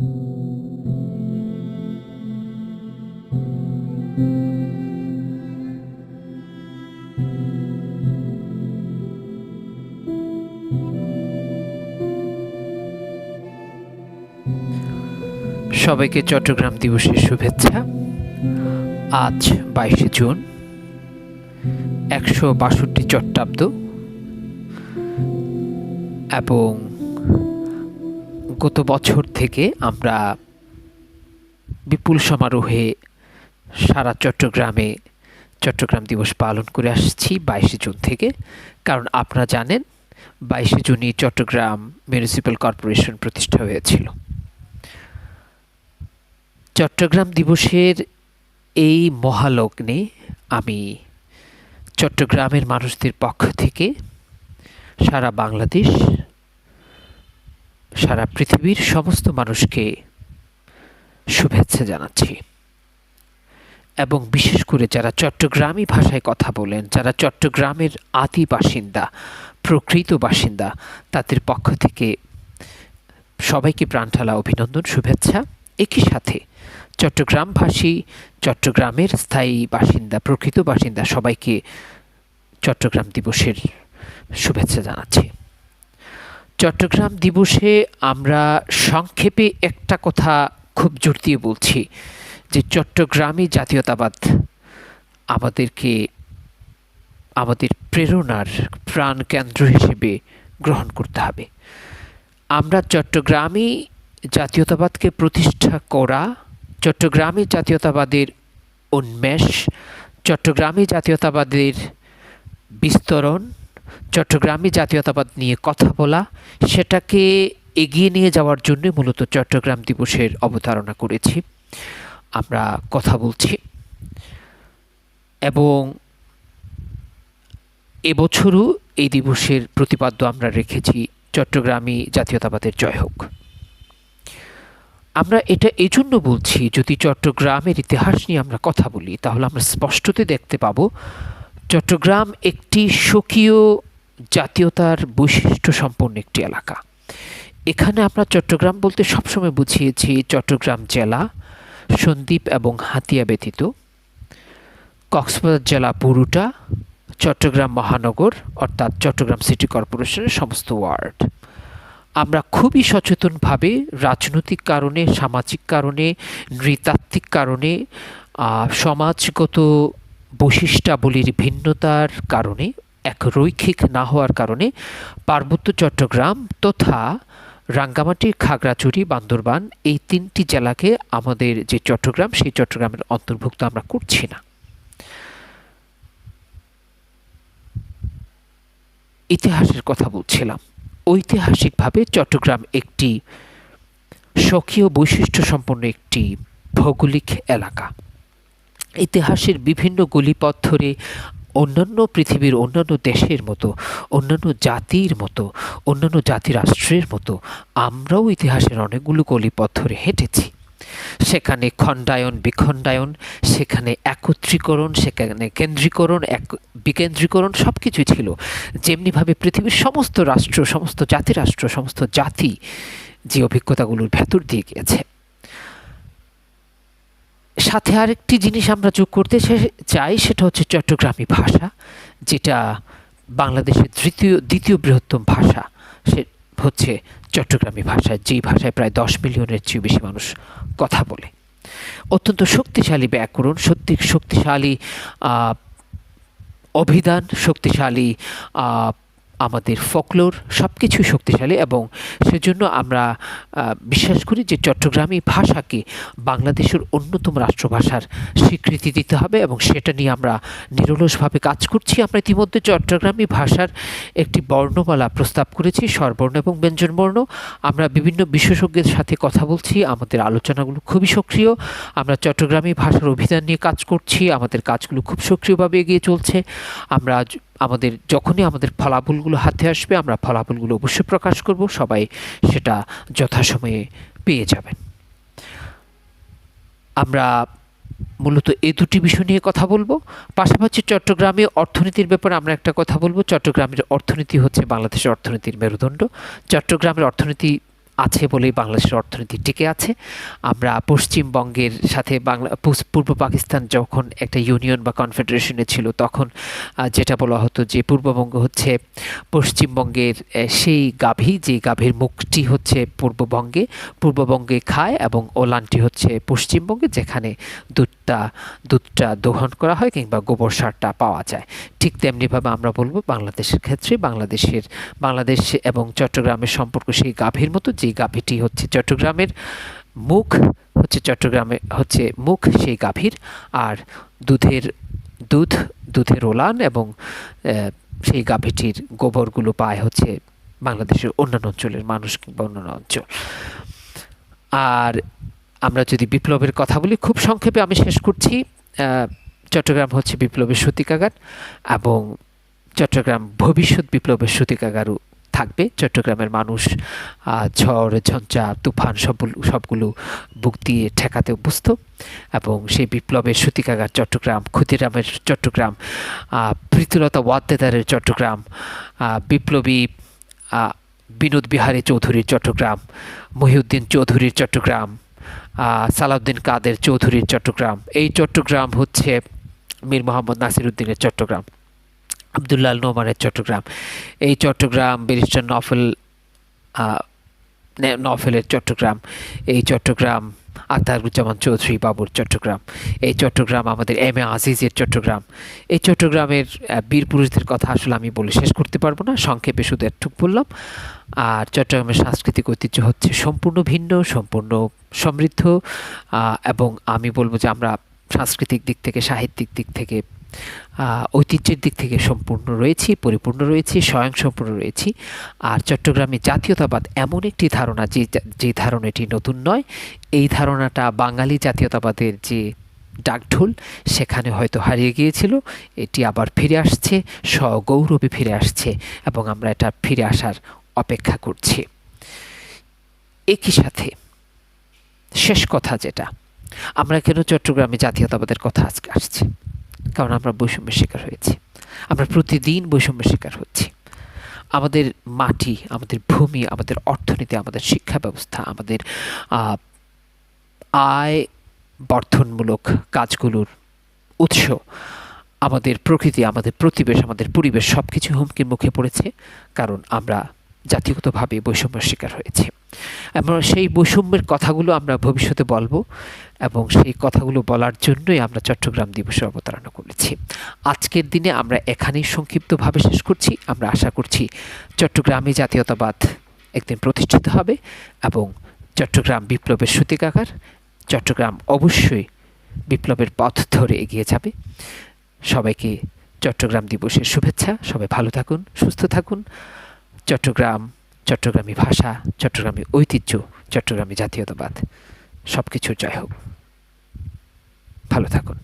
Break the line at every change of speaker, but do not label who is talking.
সবাইকে চট্টগ্রাম দিবসের শুভেচ্ছা। আজ বাইশে জুন একশো বাষট্টি চট্টাব্দ এবং গত বছর থেকে আমরা বিপুল সমারোহে সারা চট্টগ্রামে চট্টগ্রাম দিবস পালন করে আসছি বাইশে জুন থেকে। কারণ আপনারা জানেন, বাইশে জুনই চট্টগ্রাম মিউনিসিপ্যাল কর্পোরেশন প্রতিষ্ঠা হয়েছিল। চট্টগ্রাম দিবসের এই মহালগ্নে আমি চট্টগ্রামের মানুষদের পক্ষ থেকে সারা বাংলাদেশ সারা পৃথিবীর সমস্ত মানুষকে শুভেচ্ছা জানাচ্ছি। এবং বিশেষ করে যারা চট্টগ্রামী ভাষায় কথা বলেন, যারা চট্টগ্রামের আদি বাসিন্দা, প্রকৃত বাসিন্দা, তাদের পক্ষ থেকে সবাইকে প্রাণঢালা অভিনন্দন, শুভেচ্ছা। একই সাথে চট্টগ্রামভাষী চট্টগ্রামের স্থায়ী বাসিন্দা, প্রকৃত বাসিন্দা সবাইকে চট্টগ্রাম দিবসের শুভেচ্ছা জানাচ্ছি। চট্টগ্রাম দিবসে আমরা সংক্ষেপে একটা কথা খুব জোর দিয়ে বলছি, যে চট্টগ্রামই জাতীয়তাবাদ। আমাদেরকে, আমাদের প্রেরণার প্রাণ কেন্দ্র হিসেবে গ্রহণ করতে হবে। আমরা চট্টগ্রামই জাতীয়তাবাদকে প্রতিষ্ঠা করা চট্টগ্রামী জাতীয়তাবাদের উন্মেষ চট্টগ্রামী জাতীয়তাবাদের বিস্তরণ চট্টগ্রামী জাতীয়তাবাদ নিয়ে কথা বলা, সেটাকে এগিয়ে নিয়ে যাওয়ার জন্য মূলত চট্টগ্রাম দিবসের অবতারণা করেছি। আমরা কথা বলছি। এবং এবছরও এই দিবসের প্রতিপাদ্য আমরা রেখেছি চট্টগ্রামী জাতীয়তাবাদের জয় হোক। আমরা এটা এই জন্য বলছি, যদি চট্টগ্রামের ইতিহাস নিয়ে আমরা কথা বলি, তাহলে আমরা স্পষ্টতে দেখতে পাবো চট্টগ্রাম একটি স্বকীয় জাতীয়তার বৈশিষ্ট্য সম্পন্ন একটি এলাকা। এখানে আমরা চট্টগ্রাম বলতে সবসময় বুঝিয়েছি চট্টগ্রাম জেলা, সন্দ্বীপ এবং হাতিয়া ব্যতীত। কক্সবাজার জেলা পুরুটা, চট্টগ্রাম মহানগর, অর্থাৎ চট্টগ্রাম সিটি কর্পোরেশনের সমস্ত ওয়ার্ড। আমরা খুবই সচেতনভাবে রাজনৈতিক কারণে, সামাজিক কারণে, নৃতাত্ত্বিক কারণে সমাজগত বৈশিষ্ট্যাবলীর ভিন্নতার কারণে, এক রৈখিক না হওয়ার কারণে পার্বত্য চট্টগ্রাম তথা রাঙ্গামাটি, খাগড়াছড়ি, বান্দরবান এই তিনটি জেলাকে আমাদের যে চট্টগ্রাম, সেই চট্টগ্রামের অন্তর্ভুক্ত আমরা করছি না। ইতিহাসের কথা বলছিলাম। ঐতিহাসিকভাবে চট্টগ্রাম একটি স্বকীয় বৈশিষ্ট্য সম্পন্ন একটি ভৌগোলিক এলাকা। ইতিহাসের বিভিন্ন গলিপথ ধরে অন্যান্য পৃথিবীর অন্যান্য দেশের মতো, অন্যান্য জাতির মতো, অন্যান্য জাতি রাষ্ট্রের মতো আমরাও ইতিহাসের অনেকগুলো গলিপথ ধরে হেঁটেছি। সেখানে খণ্ডায়ন, বিখণ্ডায়ন, সেখানে একত্রীকরণ, সেখানে কেন্দ্রীকরণ, এক বিকেন্দ্রীকরণ সব কিছুই ছিল। যেমনিভাবে পৃথিবীর সমস্ত রাষ্ট্র, সমস্ত জাতিরাষ্ট্র, সমস্ত জাতি যে অভিজ্ঞতাগুলোর ভেতর দিয়ে গিয়েছে। সাথে আরেকটি জিনিস আমরা যোগ করতে চাই, সেটা হচ্ছে চট্টগ্রামী ভাষা, যেটা বাংলাদেশের তৃতীয়, দ্বিতীয় বৃহত্তম ভাষা। সে হচ্ছে চট্টগ্রামী ভাষা, যেই ভাষায় প্রায় দশ মিলিয়নের চেয়ে বেশি মানুষ কথা বলে। অত্যন্ত শক্তিশালী ব্যাকরণ সত্যি শক্তিশালী অভিধান, শক্তিশালী আমাদের ফকলোর সব কিছুই শক্তিশালী এবং সেজন্য আমরা বিশ্বাস করি যে চট্টগ্রামী ভাষাকে বাংলাদেশের অন্যতম রাষ্ট্রভাষার স্বীকৃতি দিতে হবে এবং সেটা নিয়ে আমরা নিরলসভাবে কাজ করছি। আমরা ইতিমধ্যে চট্টগ্রামী ভাষার একটি বর্ণমালা প্রস্তাব করেছি, স্বরবর্ণ এবং ব্যঞ্জনবর্ণ। আমরা বিভিন্ন বিশেষজ্ঞের সাথে কথা বলছি, আমাদের আলোচনাগুলো খুবই সক্রিয়। আমরা চট্টগ্রামী ভাষার অভিধান নিয়ে কাজ করছি, আমাদের কাজগুলো খুব সক্রিয়ভাবে এগিয়ে চলছে। আমরা আমাদের, যখনই আমাদের ফলাফলগুলো হাতে আসবে, আমরা ফলাফলগুলো অবশ্যই প্রকাশ করব, সবাই সেটা যথাসময়ে পেয়ে যাবেন। আমরা মূলত এই দুটি বিষয় নিয়ে কথা বলব, পাশাপাশি চট্টগ্রামে অর্থনীতির ব্যাপারে আমরা একটা কথা বলব, চট্টগ্রামের অর্থনীতি হচ্ছে বাংলাদেশের অর্থনীতির মেরুদণ্ড। চট্টগ্রামের অর্থনীতি আছে বলেই বাংলাদেশের অর্থনীতি টিকে আছে। আমরা পশ্চিমবঙ্গের সাথে বাংলা পূর্ব পাকিস্তান যখন একটা ইউনিয়ন বা কনফেডারেশনে ছিল, তখন যেটা বলা হতো যে পূর্ববঙ্গ হচ্ছে পশ্চিমবঙ্গের সেই গাভী, যে গাভীর মুখটি হচ্ছে পূর্ববঙ্গে। পূর্ববঙ্গে খায় এবং ওলানটি হচ্ছে পশ্চিমবঙ্গে, যেখানে দুধটা দুধটা দোহন করা হয় কিংবা গোবর সারটা পাওয়া যায়। ঠিক তেমনিভাবে আমরা বলব বাংলাদেশের ক্ষেত্রে বাংলাদেশের, বাংলাদেশ এবং চট্টগ্রামের সম্পর্ক সেই গাভীর মতো, যে গাভীটি হচ্ছে চট্টগ্রামের মুখ, হচ্ছে চট্টগ্রামে হচ্ছে মুখ সেই গাভীর। আর দুধের দুধ, দুধের ওলান এবং সেই গাভীটির গোবরগুলো পায় হচ্ছে বাংলাদেশের অন্যান্য অঞ্চলের মানুষ কিংবা অন্যান্য অঞ্চল। আর আমরা যদি বিপ্লবের কথা বলি, খুব সংক্ষেপে আমি শেষ করছি। চট্টগ্রাম হচ্ছে বিপ্লবের সূতিকাগার এবং চট্টগ্রাম ভবিষ্যৎ বিপ্লবের সূতিকাগারও থাকবে। চট্টগ্রামের মানুষ ঝড়, ঝঞ্ঝা, তুফান সবগুলো সবগুলো বুক দিয়ে ঠেকাতে অভ্যস্ত এবং সেই বিপ্লবের সূতিকাগার চট্টগ্রাম, ক্ষুদিরামের চট্টগ্রাম প্রীতিলতা ওয়াদ্দেদারের চট্টগ্রাম বিপ্লবী বিনোদ বিহারী চৌধুরীর চট্টগ্রাম, মহিউদ্দিন চৌধুরীর চট্টগ্রাম সালাউদ্দিন কাদের চৌধুরীর চট্টগ্রাম। এই চট্টগ্রাম হচ্ছে মীর মোহাম্মদ নাসির উদ্দিনের চট্টগ্রাম। আবদুল্লাল নোমানের চট্টগ্রাম। এই চট্টগ্রাম ব্যারিস্টার নফেল নফেলের চট্টগ্রাম, এই চট্টগ্রাম আখতারুজ্জামান চৌধুরী বাবুর চট্টগ্রাম, এই চট্টগ্রাম আমাদের এম এ আজিজের চট্টগ্রাম। এই চট্টগ্রামের বীর পুরুষদের কথা আসলে আমি বলে শেষ করতে পারব না, সংক্ষেপে শুধু একটুক বললাম। আর চট্টগ্রামের সাংস্কৃতিক ঐতিহ্য হচ্ছে সম্পূর্ণ ভিন্ন, সম্পূর্ণ সমৃদ্ধ এবং আমি বলব যে আমরা সাংস্কৃতিক দিক থেকে, সাহিত্যিক দিক থেকে ঐতিহ্যের দিক থেকে সম্পূর্ণ রয়েছি, পরিপূর্ণ রয়েছি স্বয়ংসম্পূর্ণ রয়েছি। আর চট্টগ্রামে জাতীয়তাবাদ এমন একটি ধারণা যে যে ধারণাটি নতুন নয়, এই ধারণাটা বাঙালি জাতীয়তাবাদের যে ডাকঢোল, সেখানে হয়তো হারিয়ে গিয়েছিল, এটি আবার ফিরে আসছে সগৌরবে ফিরে আসছে, এবং আমরা এটা ফিরে আসার অপেক্ষা করছি। একই সাথে, শেষ কথা যেটা, আমরা কেন চট্টগ্রামে জাতীয়তাবাদের কথা আজকে আসছে? কারণ আমরা বৈষম্যের শিকার হয়েছি। আমরা প্রতিদিন বৈষম্যের শিকার হচ্ছি। আমাদের মাটি, আমাদের ভূমি, আমাদের অর্থনীতি, আমাদের শিক্ষা ব্যবস্থা আমাদের আয় বর্ধনমূলক কাজগুলোর উৎস, আমাদের প্রকৃতি, আমাদের প্রতিবেশ, আমাদের পরিবেশ সব কিছু হুমকির মুখে পড়েছে। কারণ আমরা জাতিগতভাবে বৈষম্যের শিকার হয়েছে। এবং সেই বৈষম্যের কথাগুলো আমরা ভবিষ্যতে বলব এবং সেই কথাগুলো বলার জন্যই আমরা চট্টগ্রাম দিবসের অবতারণা করেছি। আজকের দিনে আমরা এখানেই সংক্ষিপ্তভাবে শেষ করছি। আমরা আশা করছি চট্টগ্রামে জাতীয়তাবাদ একদিন প্রতিষ্ঠিত হবে এবং চট্টগ্রাম বিপ্লবের সূতিকাগার চট্টগ্রাম অবশ্যই বিপ্লবের পথ ধরে এগিয়ে যাবে। সবাইকে চট্টগ্রাম দিবসের শুভেচ্ছা। সবাই ভালো থাকুন, সুস্থ থাকুন। চট্টগ্রাম চট্টগ্রামী ভাষা চট্টগ্রামী ঐতিহ্য চট্টগ্রামী জাতীয়তাবাদ। সব কিছুর জয় হোক। ভালো থাকুন।